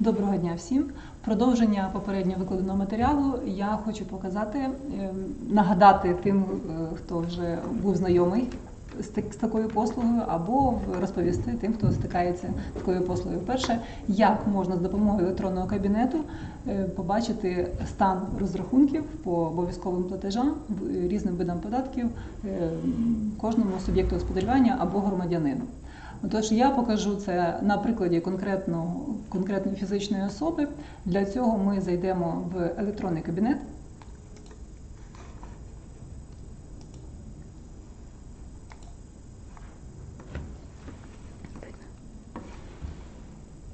Доброго дня всім. Продовження попередньо викладеного матеріалу я хочу показати, ем, нагадати тим, е, хто вже був знайомий з так- з такою послугою, або розповісти тим, хто стикається з такою послугою. Перше, як можна з допомогою електронного кабінету е, побачити стан розрахунків по обов'язковим платежам різним видам податків е, кожному суб'єкту господарювання або громадянину. Отож, я покажу це на прикладі конкретної фізичної особи. Для цього ми зайдемо в електронний кабінет.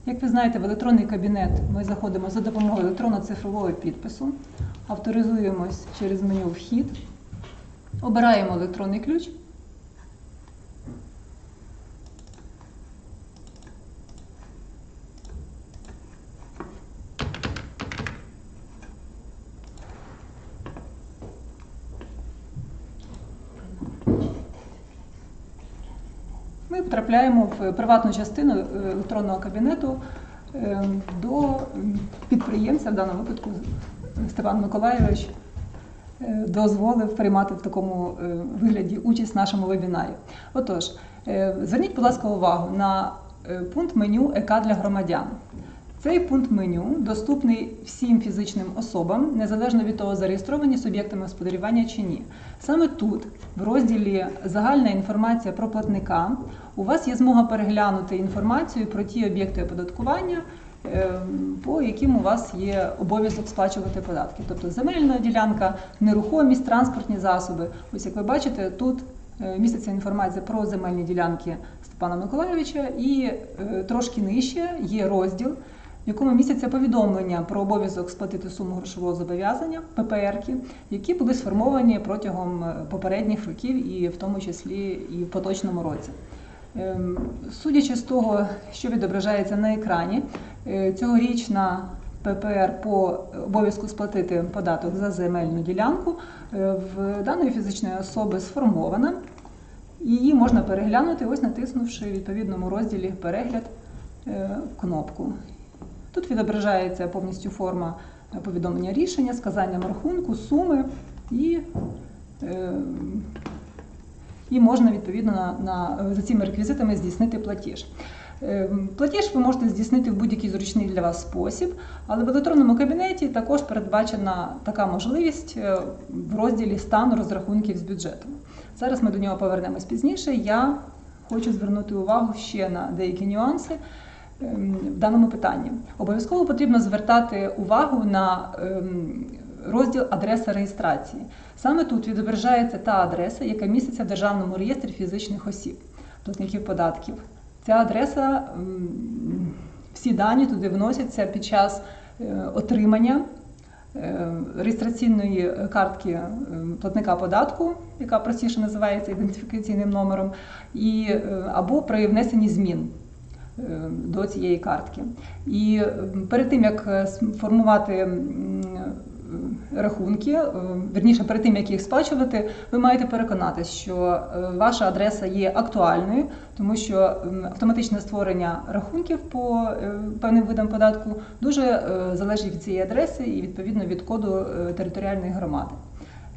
Як ви знаєте, в електронний кабінет ми заходимо за допомогою електронно-цифрового підпису, авторизуємось через меню Вхід, обираємо електронний ключ. Ми потрапляємо в приватну частину е, електронного кабінету е, до підприємця, в даному випадку Степан Миколайович е, дозволив приймати в такому вигляді участь в нашому вебінарі. Отож, зверніть, будь ласка, увагу на пункт меню ЕК для громадян. Цей пункт меню доступний всім фізичним особам, незалежно від того, зареєстровані суб'єктами господарювання чи ні. Саме тут, в розділі Загальна інформація про платника, у вас є змога переглянути інформацію про ті об'єкти оподаткування, е, по яким у вас є обов'язок сплачувати податки. Тобто земельна ділянка, нерухомість, транспортні засоби. Ось як ви бачите, тут е, міститься інформація про земельні ділянки Степана Миколайовича, і е, трошки нижче є розділ, в якому містяться повідомлення про обов'язок сплатити суму грошового зобов'язання ППРки, які були сформовані протягом е, попередніх років, і в тому числі і в поточному році. Ем, Судячи з того, що відображається на екрані, е, цьогорічна ППР по обов'язку сплатити податок за земельну ділянку е, в даної фізичної особи сформована. Її можна переглянути, ось натиснувши в відповідному розділі перегляд кнопку. Тут відображається повністю форма е, повідомлення рішення, сказанням рахунку, суми і, е, і можна відповідно на, на, за цими реквізитами здійснити платіж. Е, Платіж ви можете здійснити в будь-який зручний для вас спосіб, але в електронному кабінеті також передбачена така можливість в розділі стан розрахунків з бюджетом. Зараз ми до нього повернемось пізніше. Я хочу звернути увагу ще на деякі нюанси в даному питанні. Обов'язково потрібно звертати увагу на ем, розділ адреса реєстрації. Саме тут відображається та адреса, яка міститься в Державному реєстрі фізичних осіб, платників податків. Ця адреса, всі дані туди вносяться під час е, отримання е, реєстраційної картки платника податку, яка простіше називається ідентифікаційним номером, і, е, або при внесенні змін до цієї картки. І е, перед тим як е, сформувати е, рахунки, е, верніше перед тим як їх сплачувати, ви маєте переконатися, що е, ваша адреса є актуальною, тому що автоматичне створення рахунків по е, певним видам податку дуже е, залежить від цієї адреси і відповідно від коду е, територіальної громади.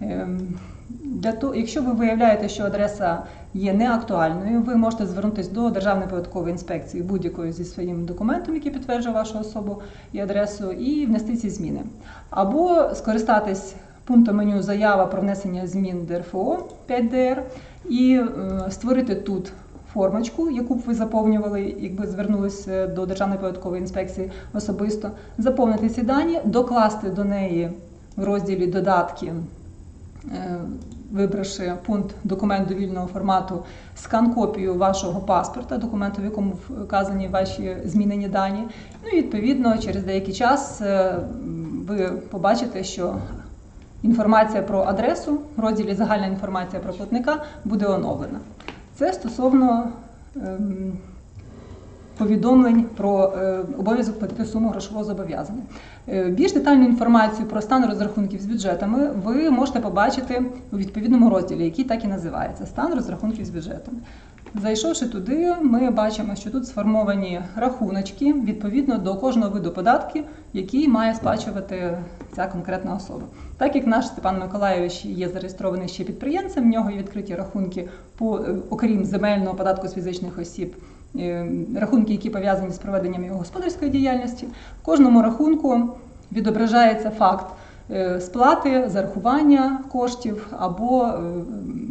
Ем, Для того, якщо ви виявляєте, що адреса є неактуальною, ви можете звернутися до Державної податкової інспекції будь-якою зі своїм документом, який підтверджує вашу особу і адресу, і внести ці зміни. Або скористатись пунктом меню Заява про внесення змін ДРФО 5ДР і е, створити тут формочку, яку б ви заповнювали, якби звернулися до Державної податкової інспекції особисто, заповнити ці дані, докласти до неї в розділі Додатки Е, вибравши пункт документ довільного формату, скан-копію вашого паспорта, документу, в якому вказані ваші змінені дані. Ну і відповідно через деякий час е, ви побачите, що інформація про адресу в розділі Загальна інформація про платника буде оновлена. Це стосовно ем, повідомлень про е, обов'язок платити суму грошового зобов'язання. Е, Більш детальну інформацію про стан розрахунків з бюджетами ви можете побачити у відповідному розділі, який так і називається Стан розрахунків з бюджетами. Зайшовши туди, ми бачимо, що тут сформовані рахуночки відповідно до кожного виду податків, який має сплачувати ця конкретна особа. Так як наш Степан Миколайович є зареєстрований ще підприємцем, в нього є відкриті рахунки по е, окрім земельного податку з фізичних осіб. Е, Рахунки, які пов'язані з проведенням його господарської діяльності, в кожному рахунку відображається факт е, сплати, зарахування коштів або е,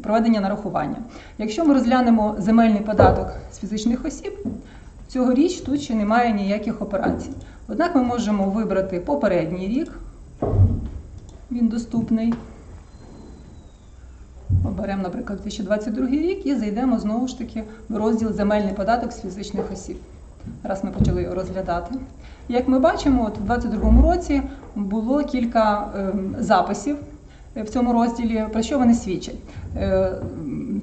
проведення нарахування. Якщо ми розглянемо земельний податок з фізичних осіб, цьогоріч тут ще немає ніяких операцій. Однак ми можемо вибрати попередній рік, він доступний. Оберемо, наприклад, 2022 рік і зайдемо знову ж таки в розділ земельний податок з фізичних осіб. Раз ми почали його розглядати. Як ми бачимо, от у 2022 році було кілька ем, записів е, в цьому розділі, про що вони свідчать.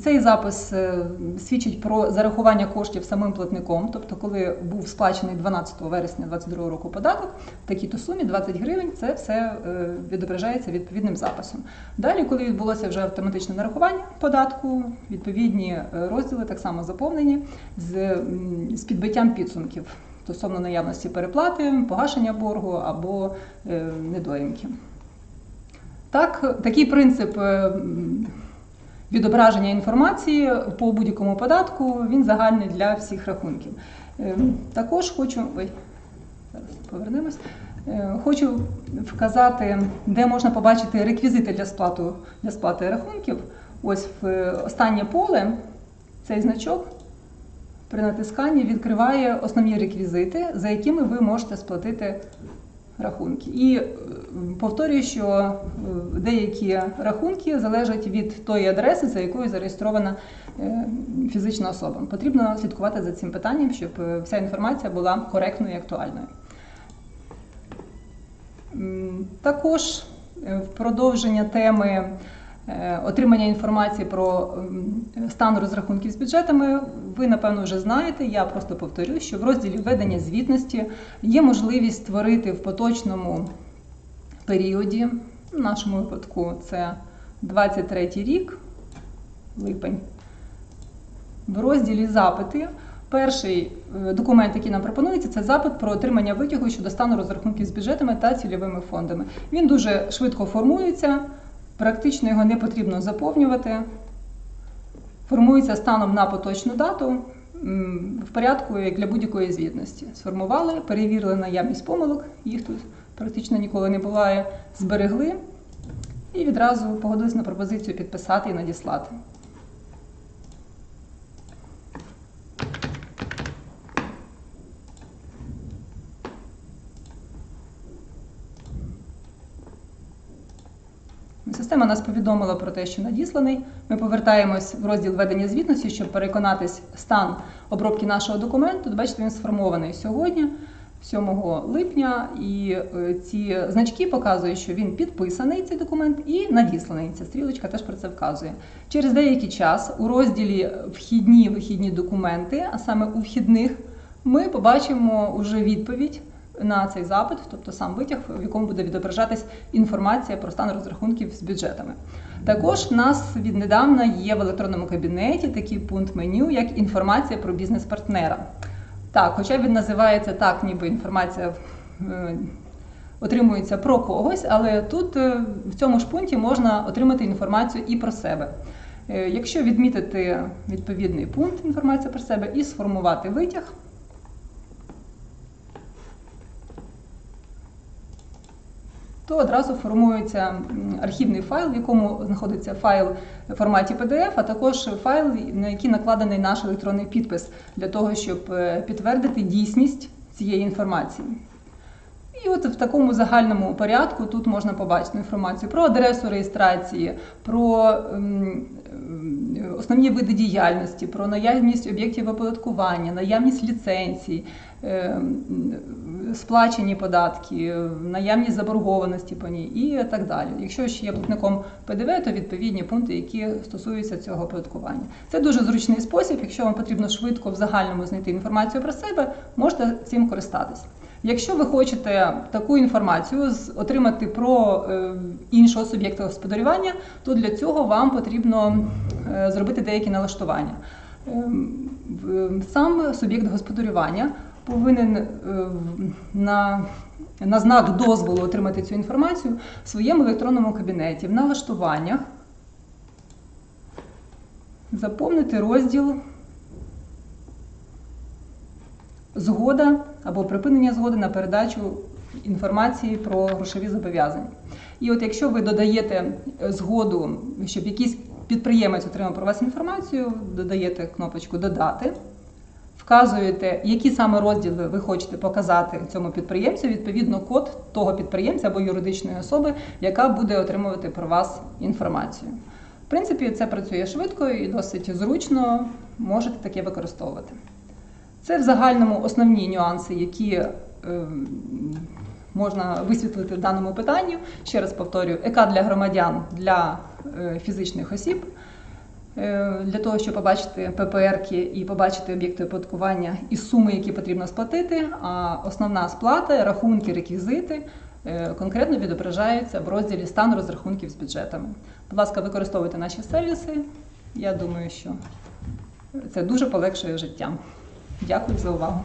Цей запис е, свідчить про зарахування коштів самим платником, тобто, коли був сплачений 12 вересня 2022 року податок, в такій-то сумі 20 гривень, це все е, відображається відповідним записом. Далі, коли відбулося вже автоматичне нарахування податку, відповідні е, розділи так само заповнені з, з підбиттям підсумків стосовно наявності переплати, погашення боргу або недоїмки. Так, такий принцип відображення інформації по будь-якому податку він загальний для всіх рахунків. Е, Також хочу. Ой, зараз повернемось. Е, Хочу вказати, де можна побачити реквізити для сплати, для сплати рахунків. Ось в е, останнє поле цей значок при натисканні відкриває основні реквізити, за якими ви можете сплатити рахунки. І е, повторюю, що е, деякі рахунки залежать від тої адреси, за якою зареєстрована е, фізична особа. Потрібно слідкувати за цим питанням, щоб вся інформація була коректною і актуальною. Також в продовження теми отримання інформації про стан розрахунків з бюджетами, ви напевно вже знаєте. Я просто повторю, що в розділі ведення звітності є можливість створити в поточному періоді, в нашому випадку це 23 рік, липень, в розділі запити. Перший е, документ, який нам пропонується, це запит про отримання витягу щодо стану розрахунків з бюджетами та цільовими фондами. Він дуже швидко формується, практично його не потрібно заповнювати. Формується станом на поточну дату в порядку, як для будь-якої звітності. Сформували, перевірили наявність помилок, їх тут практично ніколи не буває, зберегли і відразу погодились на пропозицію підписати і надіслати. Система нас повідомила про те, що надісланий. Ми повертаємось в розділ ведення звітності, щоб переконатись стан обробки нашого документу. Бачите, він сформований сьогодні, 7 липня, і е, ці значки показують, що він підписаний цей документ і надісланий. Ця стрілочка теж про це вказує. Через деякий час у розділі вхідні вихідні документи, а саме у вхідних, ми побачимо уже відповідь на цей запит, тобто сам витяг, в якому буде відображатись інформація про стан розрахунків з бюджетами. Також в нас віднедавна є в електронному кабінеті такий пункт меню, як інформація про бізнес-партнера. Так, хоча він називається так, ніби інформація е, отримується про когось, але тут е, в цьому ж пункті можна отримати інформацію і про себе. Е, Якщо відмітити відповідний пункт інформація про себе і сформувати витяг, то одразу формується архівний файл, в якому знаходиться файл в форматі PDF, а також файл, на який накладений наш електронний підпис для того, щоб е, підтвердити дійсність цієї інформації. І от в такому загальному порядку тут можна побачити інформацію про адресу реєстрації, про ем, ем, основні види діяльності, про наявність об'єктів оподаткування, наявність ліцензій, ем, сплачені податки, наявність заборгованості по ній і так далі. Якщо ще є платником ПДВ, то відповідні пункти, які стосуються цього оподаткування. Це дуже зручний спосіб. Якщо вам потрібно швидко в загальному знайти інформацію про себе, можете цим користатись. Якщо ви хочете таку інформацію отримати про е, іншого суб'єкта господарювання, то для цього вам потрібно е, зробити деякі налаштування. ем, сам суб'єкт господарювання повинен е, на, на знак дозволу отримати цю інформацію в своєму електронному кабінеті в налаштуваннях заповнити розділ згода або припинення згоди на передачу інформації про грошові зобов'язання. І от якщо ви додаєте е, згоду, щоб якийсь підприємець отримав про вас інформацію, додаєте кнопочку Додати, вказуєте, які саме розділи ви хочете показати цьому підприємцю, відповідно код того підприємця або юридичної особи, яка буде отримувати про вас інформацію. В принципі, це працює швидко і досить зручно, можете таке використовувати. Це в загальному основні нюанси, які е, можна висвітлити в даному питанні. Ще раз повторюю, ЕК для громадян для е, фізичних осіб. Е, Для того, щоб побачити ППРки і побачити об'єкти оподаткування і суми, які потрібно сплатити, а основна сплата, рахунки, реквізити конкретно відображаються в розділі стан розрахунків з бюджетами. Будь ласка, використовуйте наші сервіси. Я думаю, що це дуже полегшує життя. Дякую за увагу.